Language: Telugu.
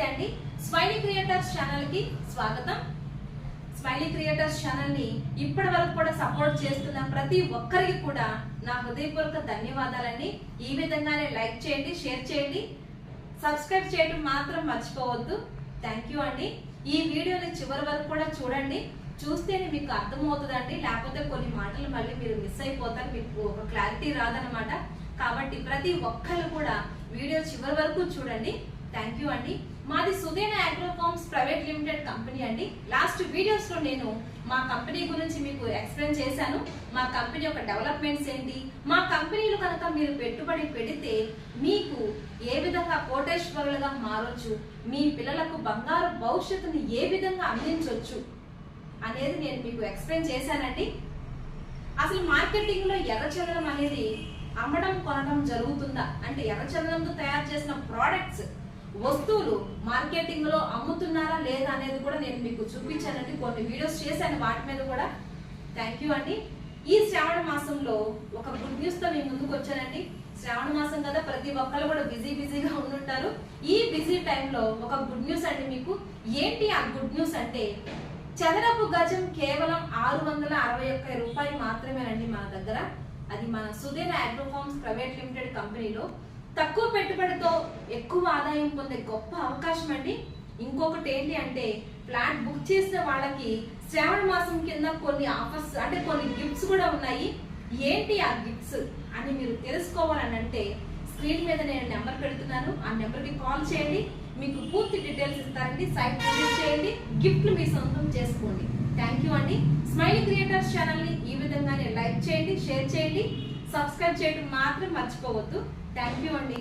నమస్తే అండి. స్మైలీ క్రియేటర్స్ ఛానల్కి స్వాగతం. స్మైలీ క్రియేటర్స్ ఛానల్ని ఇప్పటి వరకు కూడా సపోర్ట్ చేస్తున్న ప్రతి ఒక్కరికి కూడా నా హృదయపూర్వక ధన్యవాదాలండి. ఈ విధంగానే లైక్ చేయండి షేర్ చేయండి. సబ్స్క్రైబ్ చేయడం మాత్రం మర్చిపోవద్దు. థ్యాంక్ యూ అండి. ఈ వీడియోని చివరి వరకు కూడా చూడండి. చూస్తేనే మీకు అర్థమవుతుందండి. లేకపోతే కొన్ని మాటలు మళ్ళీ మీరు మిస్ అయిపోతారు. మీకు ఒక క్లారిటీ రాదనమాట కాబట్టి ప్రతి ఒక్కరు కూడా వీడియో చివరి వరకు చూడండి. థ్యాంక్ యూ అండి. మాది సుదేన అగ్రోఫార్మ్స్ ప్రైవేట్ లిమిటెడ్ కంపెనీ అండి. లాస్ట్ వీడియోస్లో నేను మా కంపెనీ గురించి మీకు ఎక్స్ప్లెయిన్ చేశాను. మా కంపెనీ యొక్క డెవలప్మెంట్స్ ఏంటి? మా కంపెనీలు కనుక మీరు పెట్టుబడి పెడితే మీకు ఏ విధంగా కోటేశ్వరులుగా మారొచ్చు? మీ పిల్లలకు బంగారు భవిష్యత్తుని ఏ విధంగా అందించవచ్చు అనేది నేను మీకు ఎక్స్ప్లెయిన్ చేశానండి. అసలు మార్కెటింగ్లో ఎర్రచందనం అనేది అమ్మడం కొనడం జరుగుతుందా? అంటే ఎర్రచందనంతో తయారు చేసిన ప్రోడక్ట్స్ వస్తువులు మార్కెటింగ్లో అమ్ముతున్నారా లేదా అనేది కూడా నేను మీకు చూపించానండి. కొన్ని వీడియోస్ చేశాను. వాటి మీద కూడా థ్యాంక్ యూ అండి. ఈ శ్రావణ మాసంలో ఒక గుడ్ న్యూస్తో మీ ముందుకు వచ్చానండి. శ్రావణ మాసం కదా ప్రతి ఒక్కరు కూడా బిజీ బిజీగా ఉండుంటారు. ఈ బిజీ టైంలో ఒక గుడ్ న్యూస్ అండి మీకు. ఏంటి ఆ గుడ్ న్యూస్ అంటే చదరపు గజం కేవలం ఆరు వందల అరవై ఒక్క రూపాయలు మాత్రమేనండి మన దగ్గర. అది మన సుధీర్ అగ్రోఫార్మ్స్ ప్రైవేట్ లిమిటెడ్ కంపెనీలో తక్కువ పెట్టుబడితో ఎక్కువ ఆదాయం పొందే గొప్ప అవకాశం అండి. ఇంకొకటి ఏంటి అంటే ఫ్లాట్ బుక్ చేసిన వాళ్ళకి శ్రావణ మాసం కింద కొన్ని ఆఫర్స్ అంటే కొన్ని గిఫ్ట్స్ కూడా ఉన్నాయి. ఏంటి ఆ గిఫ్ట్స్ అని మీరు తెలుసుకోవాలని అంటే స్క్రీన్ మీద నేను నెంబర్ పెడుతున్నాను. ఆ నెంబర్కి కాల్ చేయండి. మీకు పూర్తి డీటెయిల్స్ ఇస్తారండి. సైట్ విజిట్ చేయండి. గిఫ్ట్లు మీ సొంతం చేసుకోండి. థ్యాంక్ యూ అండి. స్మైలీ క్రియేటర్స్ ఛానల్ని ఈ విధంగానే లైక్ చేయండి షేర్ చేయండి. సబ్స్క్రైబ్ చేయడం మాత్రం మర్చిపోవద్దు. థ్యాంక్ యూ అండి